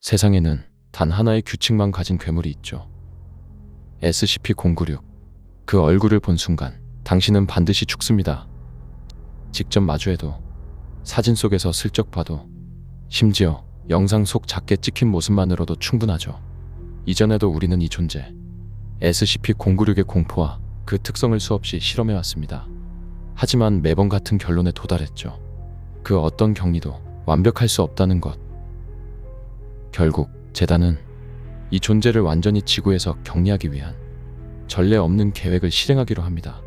세상에는 단 하나의 규칙만 가진 괴물이 있죠. SCP-096. 그 얼굴을 본 순간 당신은 반드시 죽습니다. 직접 마주해도, 사진 속에서 슬쩍 봐도, 심지어 영상 속 작게 찍힌 모습만으로도 충분하죠. 이전에도 우리는 이 존재, SCP-096의 공포와 그 특성을 수없이 실험해왔습니다. 하지만 매번 같은 결론에 도달했죠. 그 어떤 격리도 완벽할 수 없다는 것. 결국 재단은 이 존재를 완전히 지구에서 격리하기 위한 전례 없는 계획을 실행하기로 합니다.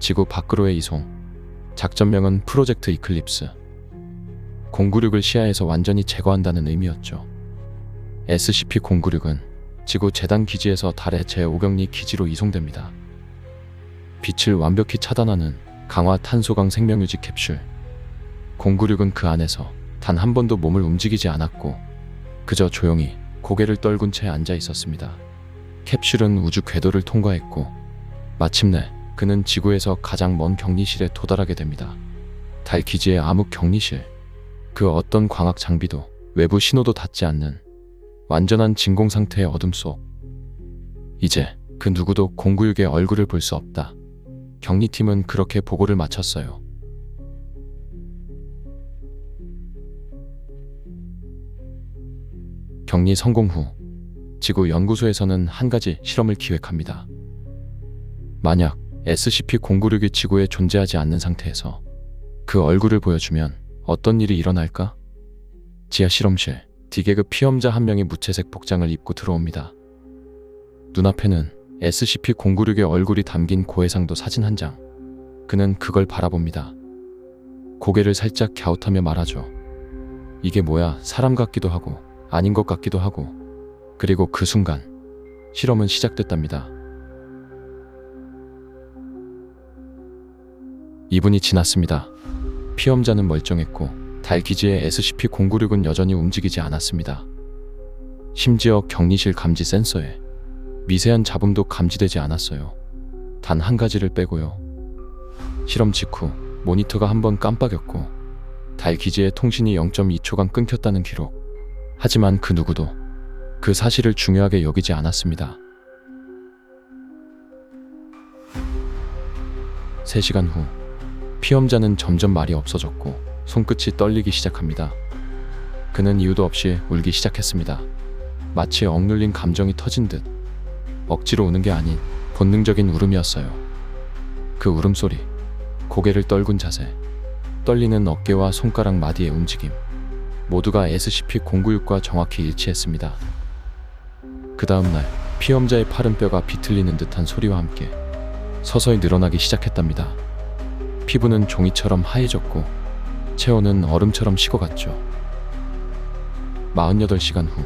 지구 밖으로의 이송. 작전명은 프로젝트 이클립스. 096을 시야에서 완전히 제거한다는 의미였죠. SCP-096은 지구 재단 기지에서 달의 제5격리 기지로 이송됩니다. 빛을 완벽히 차단하는 강화 탄소강 생명유지 캡슐. 096은 그 안에서 단 한 번도 몸을 움직이지 않았고 그저 조용히 고개를 떨군 채 앉아 있었습니다. 캡슐은 우주 궤도를 통과했고 마침내 그는 지구에서 가장 먼 격리실에 도달하게 됩니다. 달 기지의 암흑 격리실. 그 어떤 광학 장비도 외부 신호도 닿지 않는 완전한 진공 상태의 어둠 속. 이제 그 누구도 096의 얼굴을 볼 수 없다. 격리팀은 그렇게 보고를 마쳤어요. 격리 성공 후 지구 연구소에서는 한 가지 실험을 기획합니다. 만약 SCP-096이 지구에 존재하지 않는 상태에서 그 얼굴을 보여주면 어떤 일이 일어날까? 지하 실험실 디게그 피험자 한 명이 무채색 복장을 입고 들어옵니다. 눈앞에는 SCP-096의 얼굴이 담긴 고해상도 사진 한 장. 그는 그걸 바라봅니다. 고개를 살짝 갸웃하며 말하죠. 이게 뭐야, 사람 같기도 하고, 아닌 것 같기도 하고. 그리고 그 순간, 실험은 시작됐답니다. 2분이 지났습니다. 피험자는 멀쩡했고, 달 기지의 SCP-096은 여전히 움직이지 않았습니다. 심지어 격리실 감지 센서에 미세한 잡음도 감지되지 않았어요. 단 한 가지를 빼고요. 실험 직후 모니터가 한 번 깜빡였고 달 기지의 통신이 0.2초간 끊겼다는 기록. 하지만 그 누구도 그 사실을 중요하게 여기지 않았습니다. 3시간 후 피험자는 점점 말이 없어졌고 손끝이 떨리기 시작합니다. 그는 이유도 없이 울기 시작했습니다. 마치 억눌린 감정이 터진 듯 억지로 우는 게 아닌 본능적인 울음이었어요. 그 울음소리, 고개를 떨군 자세, 떨리는 어깨와 손가락 마디의 움직임, 모두가 SCP-096과 정확히 일치했습니다. 그 다음날 피험자의 팔은 뼈가 비틀리는 듯한 소리와 함께 서서히 늘어나기 시작했답니다. 피부는 종이처럼 하얘졌고 체온은 얼음처럼 식어갔죠. 48시간 후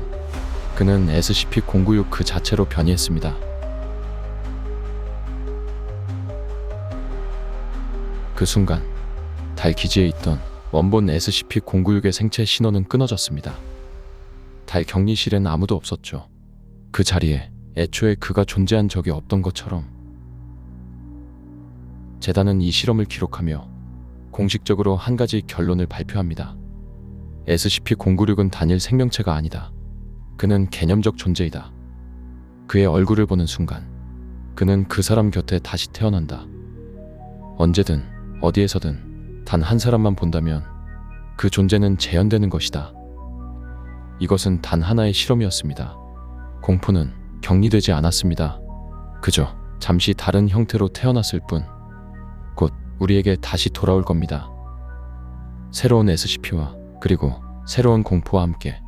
그는 SCP-096 그 자체로 변이했습니다. 그 순간 달 기지에 있던 원본 SCP-096의 생체 신호는 끊어졌습니다. 달 격리실엔 아무도 없었죠. 그 자리에 애초에 그가 존재한 적이 없던 것처럼 재단은 이 실험을 기록하며 공식적으로 한 가지 결론을 발표합니다. SCP-096은 단일 생명체가 아니다. 그는 개념적 존재이다. 그의 얼굴을 보는 순간, 그는 그 사람 곁에 다시 태어난다. 언제든, 어디에서든, 단 한 사람만 본다면 그 존재는 재현되는 것이다. 이것은 단 하나의 실험이었습니다. 공포는 격리되지 않았습니다. 그저 잠시 다른 형태로 태어났을 뿐, 곧 우리에게 다시 돌아올 겁니다. 새로운 SCP와 그리고 새로운 공포와 함께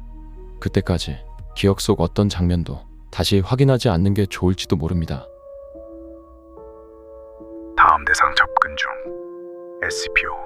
그때까지 기억 속 어떤 장면도 다시 확인하지 않는 게 좋을지도 모릅니다. 다음 대상 접근 중 SCP-0